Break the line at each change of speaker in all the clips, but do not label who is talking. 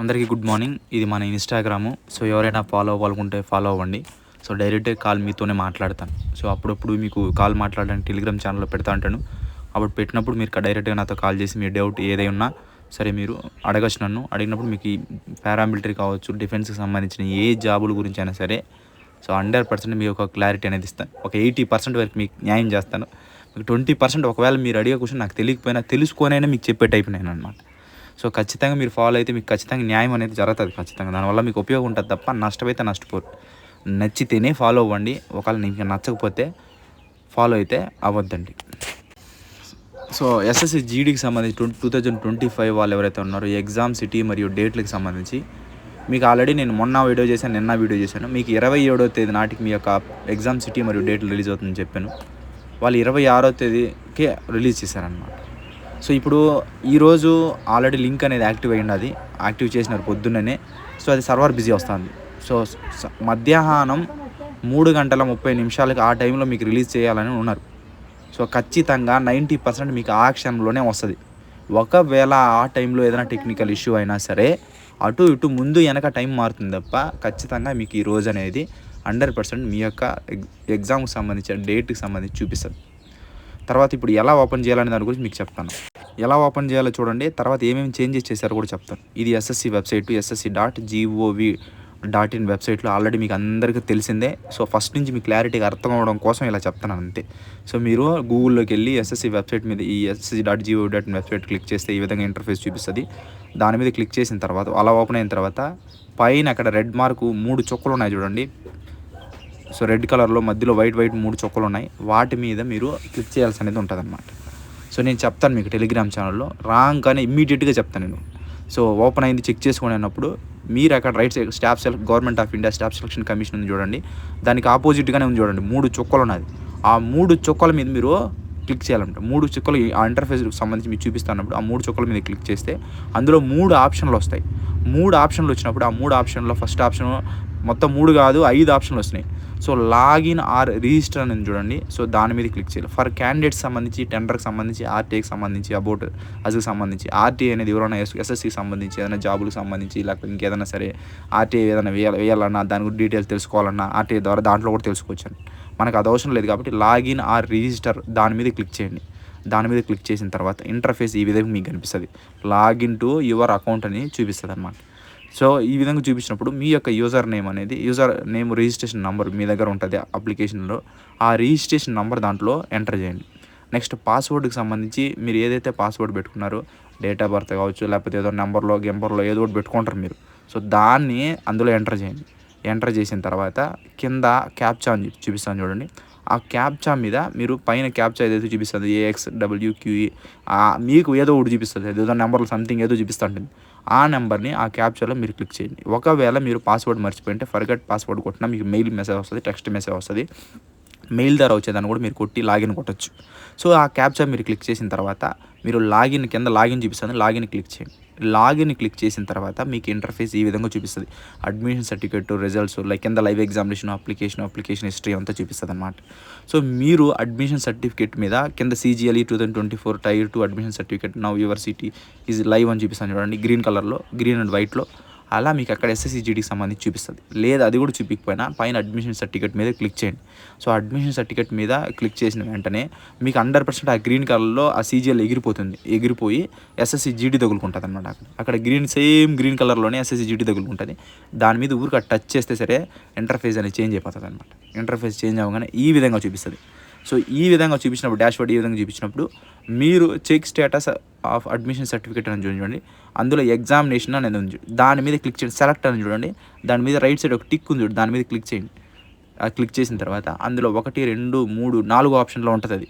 అందరికీ good morning. ఇది మన ఇన్స్టాగ్రాము. సో ఎవరైనా ఫాలో అవ్వాలనుకుంటే ఫాలో అవ్వండి. సో డైరెక్ట్ కాల్ మీతోనే మాట్లాడతాను. సో అప్పుడప్పుడు మీకు కాల్ మాట్లాడడానికి టెలిగ్రామ్ ఛానల్లో పెడతా ఉంటాను. అప్పుడు పెట్టినప్పుడు మీరు డైరెక్ట్గా నాతో కాల్ చేసి మీ డౌట్ ఏదై ఉన్నా సరే మీరు అడగచ్చు నన్ను. అడిగినప్పుడు మీకు పారామిలిటరీ కావచ్చు డిఫెన్స్కి సంబంధించిన ఏ జాబుల గురించి అయినా సరే. సో హండ్రెడ్ పర్సెంట్ మీ ఒక క్లారిటీ అనేది ఇస్తాను. ఒక ఎయిటీ పర్సెంట్ వరకు మీకు న్యాయం చేస్తాను. మీకు ట్వంటీ పర్సెంట్ ఒకవేళ మీరు అడిగే క్వశ్చన్ నాకు తెలియకపోయినా తెలుసుకొనైనా మీకు చెప్పే టైప్ నేను అనమాట. సో ఖచ్చితంగా మీరు ఫాలో అయితే మీకు ఖచ్చితంగా న్యాయం అనేది జరుగుతుంది ఖచ్చితంగా. దానివల్ల మీకు ఉపయోగం ఉంటుంది తప్ప నష్టమైతే నష్టపోరు. నచ్చితేనే ఫాలో అవ్వండి. ఒకవేళ నీకు నచ్చకపోతే ఫాలో అయితే అవ్వద్దండి. సో ఎస్ఎస్సి జీడీకి సంబంధించి twenty two thousand twenty five వాళ్ళు ఎవరైతే ఉన్నారో ఎగ్జామ్ సిటీ మరియు డేట్లకు సంబంధించి మీకు ఆల్రెడీ నేను మొన్న వీడియో చేశాను నిన్న వీడియో చేశాను. మీకు ఇరవై ఏడో తేదీ నాటికి మీ యొక్క ఎగ్జామ్ సిటీ మరియు డేట్లు రిలీజ్ అవుతుందని చెప్పాను. వాళ్ళు ఇరవై ఆరో తేదీకే రిలీజ్ చేశారనమాట సో ఇప్పుడు ఈరోజు ఆల్రెడీ లింక్ అనేది యాక్టివ్ అయ్యింది యాక్టివ్ చేసినారు పొద్దున్ననే. సో అది సర్వర్ బిజీ వస్తుంది. సో మధ్యాహ్నం మూడు గంటల ముప్పై నిమిషాలకి ఆ టైంలో మీకు రిలీజ్ చేయాలని ఉన్నారు. సో ఖచ్చితంగా నైంటీ పర్సెంట్ మీకు ఆ క్షణంలోనే వస్తుంది. ఒకవేళ ఆ టైంలో ఏదైనా టెక్నికల్ ఇష్యూ అయినా సరే అటు ఇటు ముందు వెనక టైం మారుతుంది తప్ప ఖచ్చితంగా మీకు ఈ రోజు అనేది హండ్రెడ్ పర్సెంట్ మీ యొక్క ఎగ్ ఎగ్జామ్కి సంబంధించిన డేట్కి సంబంధించి చూపిస్తుంది. తర్వాత ఇప్పుడు ఎలా ఓపెన్ చేయాలనే దాని గురించి మీకు చెప్తాను. ఎలా ఓపెన్ చేయాలో చూడండి తర్వాత ఏమేమి చేంజెస్ చేశారో కూడా చెప్తాను. ఇది SSC website SSC dot gov dot in వెబ్సైట్లో ఆల్రెడీ మీకు అందరికీ తెలిసిందే. సో ఫస్ట్ నుంచి మీకు క్లారిటీగా అర్థం అవ్వడం కోసం ఇలా చెప్తాను అంతే. సో మీరు గూగుల్లోకి వెళ్ళి ఎస్ఎస్సి వెబ్సైట్ మీద ఈ SSC dot G O dot in website click చేస్తే ఈ విధంగా ఇంటర్ఫేస్ చూపిస్తుంది. దాని మీద క్లిక్ చేసిన తర్వాత అలా ఓపెన్ అయిన తర్వాత పైన అక్కడ రెడ్ మార్కు మూడు చుక్కలు ఉన్నాయి చూడండి. సో రెడ్ కలర్లో మధ్యలో వైట్ వైట్ మూడు చొక్కలు ఉన్నాయి. వాటి మీద మీరు క్లిక్ చేయాల్సి అనేది ఉంటుంది అనమాట సో నేను చెప్తాను మీకు టెలిగ్రామ్ ఛానల్లో. రాంగ్ కానీ ఇమ్మీడియట్గా చెప్తాను నేను. సో ఓపెన్ అయింది చెక్ చేసుకుని అన్నప్పుడు మీరు అక్కడ right side staff select government of India staff selection commission ఉంది చూడండి. దానికి ఆపోజిట్గానే ఉంది చూడండి మూడు చుక్కలు ఉన్నది. ఆ మూడు చుక్కల మీద మీరు క్లిక్ చేయాలంట. మూడు చుక్కలు ఆ ఇంటర్ఫేస్కి సంబంధించి మీకు చూపిస్తున్నప్పుడు ఆ మూడు చుక్కల మీద క్లిక్ చేస్తే అందులో మూడు ఆప్షన్లు వస్తాయి. మూడు ఆప్షన్లు వచ్చినప్పుడు ఆ మూడు ఆప్షన్లో ఫస్ట్ ఆప్షన్ మొత్తం మూడు కాదు ఐదు ఆప్షన్లు వస్తున్నాయి. సో లాగిన్ ఆర్ రిజిస్టర్ అని చూడండి. సో దాని మీద క్లిక్ చేయాలి. ఫర్ క్యాండిడేట్స్ సంబంధించి టెండర్కి సంబంధించి ఆర్టీఐకి సంబంధించి అబౌట్ అస్కి సంబంధించి ఆర్టీఐ అనేది ఎవరైనా ఎస్ ఎస్ఎస్సికి సంబంధించి ఏదైనా జాబులకు సంబంధించి లేకపోతే ఇంకేదైనా సరే ఆర్టీఐ ఏదైనా వేయాలి వేయాలన్నా దాని గురించి డీటెయిల్స్ తెలుసుకోవాలన్నా ఆర్టీఐ ద్వారా దాంట్లో కూడా తెలుసుకోవచ్చు మనకు అది అవసరం లేదు కాబట్టి లాగిన్ ఆర్ రిజిస్టర్ దాని మీద క్లిక్ చేయండి. దాని మీద క్లిక్ చేసిన తర్వాత ఇంటర్ఫేస్ ఈ విధంగా మీకు కనిపిస్తుంది. లాగిన్ టు యువర్ అకౌంట్ అని చూపిస్తుంది అనమాట సో ఈ విధంగా చూపించినప్పుడు మీ యొక్క యూజర్ నేమ్ అనేది యూజర్ నేమ్ రిజిస్ట్రేషన్ నెంబర్ మీ దగ్గర ఉంటుంది అప్లికేషన్లో ఆ రిజిస్ట్రేషన్ నెంబర్ దాంట్లో ఎంటర్ చేయండి. నెక్స్ట్ పాస్వర్డ్కి సంబంధించి మీరు ఏదైతే పాస్వర్డ్ పెట్టుకున్నారో డేట్ ఆఫ్ బర్త్ కావచ్చు లేకపోతే ఏదో నెంబర్లో గెంబర్లో ఏదో ఒకటి పెట్టుకుంటారు మీరు. సో దాన్ని అందులో ఎంటర్ చేయండి. ఎంటర్ చేసిన తర్వాత కింద క్యాప్చా అని చూపిస్తాను చూడండి. ఆ క్యాప్చా మీద మీరు పైన క్యాప్చా ఏదైతే చూపిస్తుంది ఏఎక్స్ డబ్ల్యూక్యూఈ మీకు ఏదో ఒకటి చూపిస్తుంది. ఏదో నెంబర్లో సంథింగ్ ఏదో చూపిస్తూ ఉంటుంది. ఆ నెంబర్ని ఆ క్యాప్చర్లో మీరు క్లిక్ చేయండి. ఒకవేళ మీరు పాస్వర్డ్ మర్చిపోయింటే ఫర్గట్ పాస్వర్డ్ కొట్టినా మీకు మెయిల్ మెసేజ్ వస్తుంది టెక్స్ట్ మెసేజ్ వస్తుంది. మెయిల్ ద్వారా వచ్చేదాన్ని కూడా మీరు కొట్టి లాగిన్ కొట్టచ్చు. సో ఆ క్యాప్చర్ మీరు క్లిక్ చేసిన తర్వాత మీరు లాగిన్ కింద లాగిన్ చూపిస్తుంది లాగిన్ క్లిక్ చేయండి. లాగిన్ క్లిక్ చేసిన తర్వాత మీకు ఇంటర్ఫేస్ ఈ విధంగా చూపిస్తుంది. అడ్మిషన్ సర్టిఫికెట్ రిజల్ట్స్ లైక్ కింద live examination application application history అంతా చూపిస్తుంది అనమాట సో మీరు అడ్మిషన్ సర్టిఫికేట్ మీద కింద CGLE two thousand twenty four tier two admission certificate now university is live అని చూపిస్తాను చూడండి. గ్రీన్ కలర్లో గ్రీన్ అండ్ వైట్లో అలా మీకు అక్కడ ఎస్ఎస్సిజిడికి సంబంధించి చూపిస్తుంది. లేదా అది కూడా చూపించకపోయినా పైన అడ్మిషన్ సర్టిఫికేట్ మీద క్లిక్ చేయండి. సో అడ్మిషన్ సర్టిఫికేట్ మీద క్లిక్ చేసిన వెంటనే మీకు హండ్రెడ్ పర్సెంట్ ఆ గ్రీన్ కలర్లో ఆ సీజీఎల్ ఎగిరిపోతుంది. ఎగిరిపోయి ఎస్ఎస్సి జీడీ తగులుకుంటుంది అనమాట అక్కడ. అక్కడ గ్రీన్ సేమ్ గ్రీన్ కలర్లోనే ఎస్ఎస్సి జీడీ తగులుకుంటుంది. దాని మీద ఊరికి టచ్ చేస్తే సరే ఇంటర్ఫేస్ అనేది చేంజ్ అయిపోతుంది అనమాట ఇంటర్ఫేస్ చేంజ్ అవ్వగానే ఈ విధంగా చూపిస్తుంది. సో ఈ విధంగా చూపించినప్పుడు డాష్బోర్డ్ ఈ విధంగా చూపించినప్పుడు మీరు check status of admission certificate అని చూడండి అందులో ఎగ్జామినేషన్ అనేది ఉంది. దాని మీద క్లిక్ చేయండి. సెలెక్ట్ అని చూడండి. దాని మీద రైట్ సైడ్ ఒక టిక్ ఉంది చూడండి దాని మీద క్లిక్ చేయండి. ఆ క్లిక్ చేసిన తర్వాత అందులో ఒకటి రెండు మూడు నాలుగు ఆప్షన్లో ఉంటుంది అది.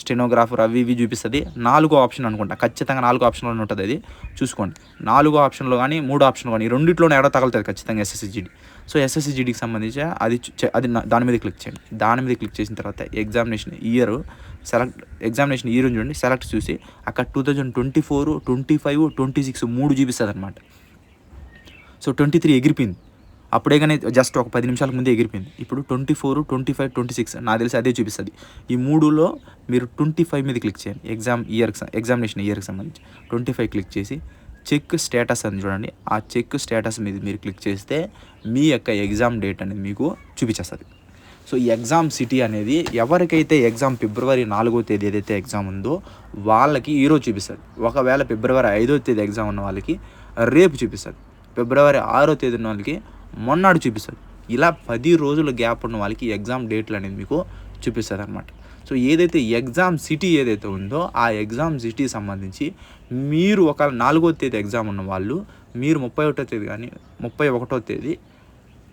స్టెనోగ్రాఫర్ అవి ఇవి చూపిస్తుంది. నాలుగో ఆప్షన్ అనుకుంటా. ఖచ్చితంగా నాలుగో ఆప్షన్లో ఉంటుంది అది. చూసుకోండి. నాలుగో ఆప్షన్లో కానీ మూడో ఆప్షన్ కానీ రెండింటిలోనే రెండిట్లోనే ఎడో తగులుతుంది ఖచ్చితంగా ఎస్ఎస్సిజిడి సో ఎస్ఎస్సిజిడికి సంబంధించి అది అది దాని మీద క్లిక్ చేయండి. దాని మీద క్లిక్ చేసిన తర్వాత examination year select examination year చూడండి. సెలెక్ట్ చూసి అక్కడ two thousand twenty four twenty five twenty six మూడు చూపిస్తుంది అనమాట సో ట్వంటీ త్రీ ఎగిరిపోయింది. అప్పుడే కానీ జస్ట్ ఒక పది నిమిషాల ముందే ఎగిరిపోయింది. ఇప్పుడు twenty four twenty five twenty six నాకు తెలిసి అదే చూపిస్తుంది. ఈ మూడులో మీరు ట్వంటీ ఫైవ్ మీద క్లిక్ చేయండి. ఎగ్జామ్ ఇయర్కి ఎగ్జామినేషన్ ఇయర్కి సంబంధించి ట్వంటీ ఫైవ్ క్లిక్ చేసి చెక్ స్టేటస్ అని చూడండి. ఆ చెక్ స్టేటస్ మీద మీరు క్లిక్ చేస్తే మీ యొక్క ఎగ్జామ్ డేట్ అనేది మీకు చూపించేస్తుంది. సో ఈ ఎగ్జామ్ సిటీ అనేది ఎవరికైతే ఎగ్జామ్ ఫిబ్రవరి నాలుగో తేదీ ఏదైతే ఎగ్జామ్ ఉందో వాళ్ళకి ఈరోజు చూపిస్తుంది. ఒకవేళ ఫిబ్రవరి ఐదో తేదీ ఎగ్జామ్ ఉన్న వాళ్ళకి రేపు చూపిస్తుంది. ఫిబ్రవరి ఆరో తేదీ ఉన్న వాళ్ళకి మొన్నాడు చూపిస్తుంది ఇలా పది రోజుల గ్యాప్ ఉన్న వాళ్ళకి ఎగ్జామ్ డేట్లు అనేది మీకు చూపిస్తుంది అనమాట సో ఏదైతే ఎగ్జామ్ సిటీ ఏదైతే ఉందో ఆ ఎగ్జామ్ సిటీ సంబంధించి మీరు ఒక నాలుగో తేదీ ఎగ్జామ్ ఉన్న వాళ్ళు మీరు ముప్పై ఒకటో తేదీ కానీ ముప్పై ఒకటో తేదీ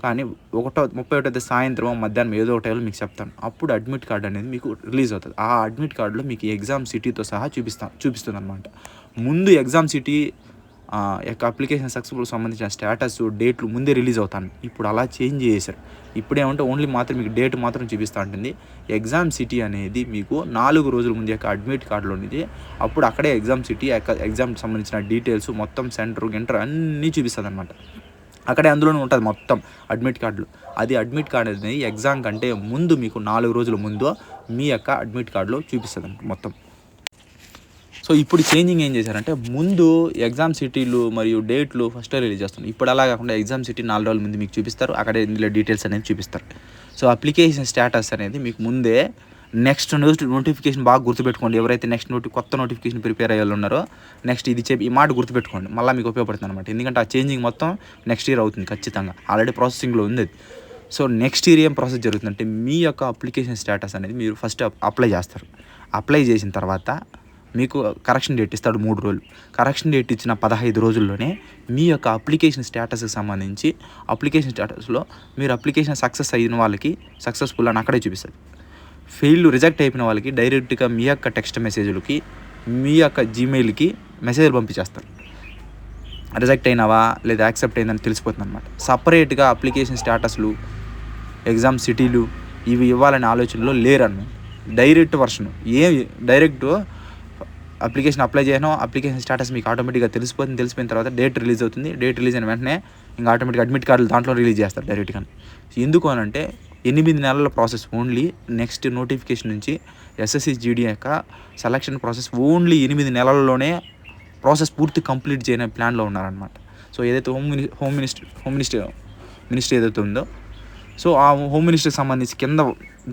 కానీ ఒకటో ముప్పై ఒకటో తేదీ సాయంత్రం మధ్యాహ్నం ఏదో ఒక టైంలో మీకు చెప్తాను. అప్పుడు అడ్మిట్ కార్డు అనేది మీకు రిలీజ్ అవుతుంది. ఆ అడ్మిట్ కార్డులో మీకు ఎగ్జామ్ సిటీతో సహా చూపిస్తాను చూపిస్తుంది అనమాట ముందు ఎగ్జామ్ సిటీ యొక్క అప్లికేషన్ సక్సెస్ఫుల్ సంబంధించిన స్టేటస్ డేట్లు ముందే రిలీజ్ అవుతాను. ఇప్పుడు అలా చేంజ్ చేశారు. ఇప్పుడు ఏమంటే ఓన్లీ మాత్రం మీకు డేట్ మాత్రం చూపిస్తూ ఉంటుంది. ఎగ్జామ్ సిటీ అనేది మీకు నాలుగు రోజుల ముందు యొక్క అడ్మిట్ కార్డులో ఉంది అప్పుడు అక్కడే ఎగ్జామ్ సిటీ యొక్క సంబంధించిన డీటెయిల్స్ మొత్తం సెంటర్ గింటర్ అన్నీ చూపిస్తుంది అనమాట అక్కడే అందులోనే ఉంటుంది మొత్తం అడ్మిట్ కార్డులు. అది అడ్మిట్ కార్డు అనేది ఎగ్జామ్ కంటే ముందు మీకు నాలుగు రోజుల ముందు మీ యొక్క అడ్మిట్ కార్డులో చూపిస్తుంది మొత్తం. సో ఇప్పుడు చేంజింగ్ ఏం చేశారంటే ముందు ఎగ్జామ్ సిటీలు మరియు డేట్లు ఫస్ట్ రిలీజ్ చేస్తున్నారు. ఇప్పుడు అలా కాకుండా ఎగ్జామ్ సిటీ నాలుగు రోజుల ముందు మీకు చూపిస్తారు. అక్కడ ఇందులో డీటెయిల్స్ అనేది చూపిస్తారు. సో అప్లికేషన్ స్టేటస్ అనేది మీకు ముందే నెక్స్ట్ నోటిఫికేషన్ బాగా గుర్తుపెట్టుకోండి. ఎవరైతే నెక్స్ట్ నోటి కొత్త నోటిఫికేషన్ ప్రిపేర్ అయ్యే ఉన్నారో నెక్స్ట్ ఇది చెప్పి ఈ మాట గుర్తుపెట్టుకోండి. మళ్ళీ మీకు ఉపయోగపడుతుంది అనమాట ఎందుకంటే ఆ చేంజింగ్ మొత్తం నెక్స్ట్ ఇయర్ అవుతుంది ఖచ్చితంగా. ఆల్రెడీ ప్రాసెసింగ్లో ఉంది అది. సో నెక్స్ట్ ఇయర్ ఏం ప్రాసెస్ జరుగుతుందంటే మీ యొక్క అప్లికేషన్ స్టేటస్ అనేది మీరు ఫస్ట్ అప్లై చేస్తారు. అప్లై చేసిన తర్వాత మీకు కరెక్షన్ డేట్ ఇస్తాడు మూడు రోజులు. కరెక్షన్ డేట్ ఇచ్చిన పదహైదు రోజుల్లోనే మీ యొక్క అప్లికేషన్ స్టేటస్కి సంబంధించి అప్లికేషన్ స్టేటస్లో మీరు అప్లికేషన్ సక్సెస్ అయిన వాళ్ళకి సక్సెస్ఫుల్ అని అక్కడే చూపిస్తుంది. ఫెయిల్ రిజెక్ట్ అయిపోయిన వాళ్ళకి డైరెక్ట్గా మీ యొక్క టెక్స్ట్ మెసేజ్లకి మీ యొక్క జీమెయిల్కి మెసేజ్లు పంపించేస్తారు. రిజెక్ట్ అయినావా లేదా యాక్సెప్ట్ అయిందని తెలిసిపోతుంది అనమాట సపరేట్గా అప్లికేషన్ స్టేటస్లు ఎగ్జామ్ సిటీలు ఇవి ఇవ్వాలనే ఆలోచనలో లేరన్ను డైరెక్ట్ వర్షన్ ఏ డైరెక్ట్ అప్లికేషన్ అప్లై చేయను అప్లికేషన్ స్టేటస్ మీకు ఆటోమేటిక్గా తెలిసిపోతుంది. తెలిసిపోయిన తర్వాత డేట్ రిలీజ్ అవుతుంది. డేట్ రిలీజ్ అయిన వెంటనే ఇంకా ఆటోమేటిక్ అడ్మిట్ కార్డులు దాంట్లో రిలీజ్ చేస్తారు డైరెక్ట్గా. ఎందుకు అని అంటే ఎనిమిది నెలల ప్రాసెస్ ఓన్లీ నెక్స్ట్ నోటిఫికేషన్ నుంచి ఎస్ఎస్సి జీడీ యొక్క సెలక్షన్ ప్రాసెస్ ఓన్లీ ఎనిమిది నెలల్లోనే ప్రాసెస్ పూర్తి కంప్లీట్ చేయని ప్లాన్లో ఉన్నారనమాట సో ఏదైతే home mini home minister home minister minister ఏదైతే ఉందో సో ఆ హోమ్ మినిస్టర్కి సంబంధించి కింద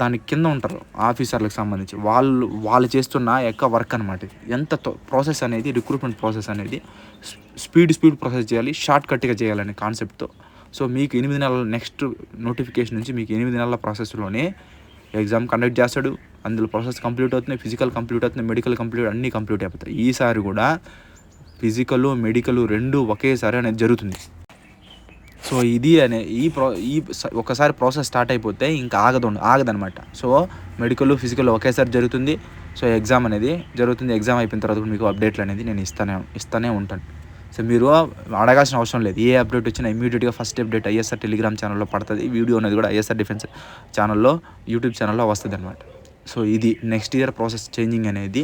దాని కింద ఉంటారు ఆఫీసర్లకు సంబంధించి. వాళ్ళు వాళ్ళు చేస్తున్న యొక్క వర్క్ అనమాట ఇది. ఎంత ప్రాసెస్ అనేది రిక్రూట్మెంట్ ప్రాసెస్ అనేది స్పీడ్ స్పీడ్ ప్రాసెస్ చేయాలి షార్ట్ కట్గా చేయాలనే కాన్సెప్ట్తో సో మీకు ఎనిమిది నెలల నెక్స్ట్ నోటిఫికేషన్ నుంచి మీకు ఎనిమిది నెలల ప్రాసెస్లోనే ఎగ్జామ్ కండక్ట్ చేస్తాడు. అందులో ప్రాసెస్ కంప్లీట్ అవుతున్నాయి ఫిజికల్ కంప్లీట్ అవుతుంది మెడికల్ కంప్లీట్ అన్నీ కంప్లీట్ అయిపోతాయి. ఈసారి కూడా ఫిజికల్ మెడికల్ రెండు ఒకేసారి అనేది జరుగుతుంది. సో ఇది అనే ఈ ప్రో ఈ ఒకసారి ప్రాసెస్ స్టార్ట్ అయిపోతే ఇంకా ఆగదు ఆగదనమాట సో మెడికల్ ఫిజికల్ ఒకేసారి జరుగుతుంది. సో ఎగ్జామ్ అనేది జరుగుతుంది. ఎగ్జామ్ అయిపోయిన తర్వాత మీకు అప్డేట్లు అనేది నేను ఇస్తానే ఇస్తానే ఉంటాను. సో మీరు అడగాల్సిన అవసరం లేదు. ఏ అప్డేట్ వచ్చినా ఇమీడియట్గా ఫస్ట్ అప్డేట్ ఐఎస్ఆర్ టెలిగ్రామ్ ఛానల్లో పడుతుంది. వీడియో అనేది కూడా ఐఎస్ఆర్ డిఫెన్స్ ఛానల్లో యూట్యూబ్ ఛానల్లో వస్తుంది అనమాట సో ఇది నెక్స్ట్ ఇయర్ ప్రాసెస్ చేంజింగ్ అనేది.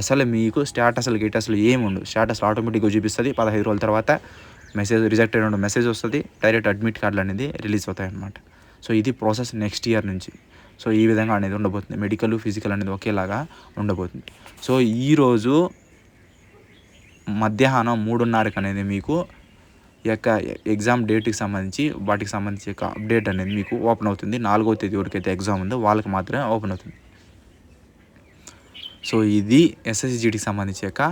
అసలు మీకు స్టేటస్లు గేటస్లు ఏమి ఉండవు స్టేటస్ ఆటోమేటిక్గా చూపిస్తుంది. పదహైదు రోజుల తర్వాత మెసేజ్ రిజెక్ట్ అయిన మెసేజ్ వస్తుంది డైరెక్ట్ అడ్మిట్ కార్డులు అనేది రిలీజ్ అవుతాయి అనమాట సో ఇది ప్రాసెస్ నెక్స్ట్ ఇయర్ నుంచి. సో ఈ విధంగా అనేది ఉండబోతుంది. మెడికల్ ఫిజికల్ అనేది ఒకేలాగా ఉండబోతుంది. సో ఈరోజు మధ్యాహ్నం మూడున్నరకు అనేది మీకు యొక్క ఎగ్జామ్ డేట్కి సంబంధించి వాటికి సంబంధించి యొక్క అప్డేట్ అనేది మీకు ఓపెన్ అవుతుంది. నాలుగో తేదీ వరకైతే ఎగ్జామ్ ఉందో వాళ్ళకి మాత్రమే ఓపెన్ అవుతుంది. సో ఇది ఎస్ఎస్జిడికి సంబంధించి యొక్క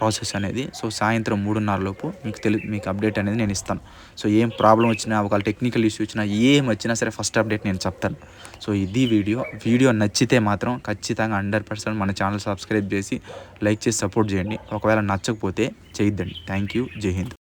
ప్రాసెస్ అనేది. సో సాయంత్రం మూడున్నర లోపు మీకు తెలి మీకు అప్డేట్ అనేది నేను ఇస్తాను. సో ఏం ప్రాబ్లం వచ్చినా ఒకవేళ టెక్నికల్ ఇష్యూ వచ్చినా ఏం వచ్చినా సరే ఫస్ట్ అప్డేట్ నేను చెప్తాను. సో ఇది వీడియో. వీడియో నచ్చితే మాత్రం ఖచ్చితంగా హండ్రెడ్ పర్సెంట్ మన ఛానల్ సబ్స్క్రైబ్ చేసి లైక్ చేసి సపోర్ట్ చేయండి. ఒకవేళ నచ్చకపోతే చేయొద్దండి. Thank you. జై హింద్.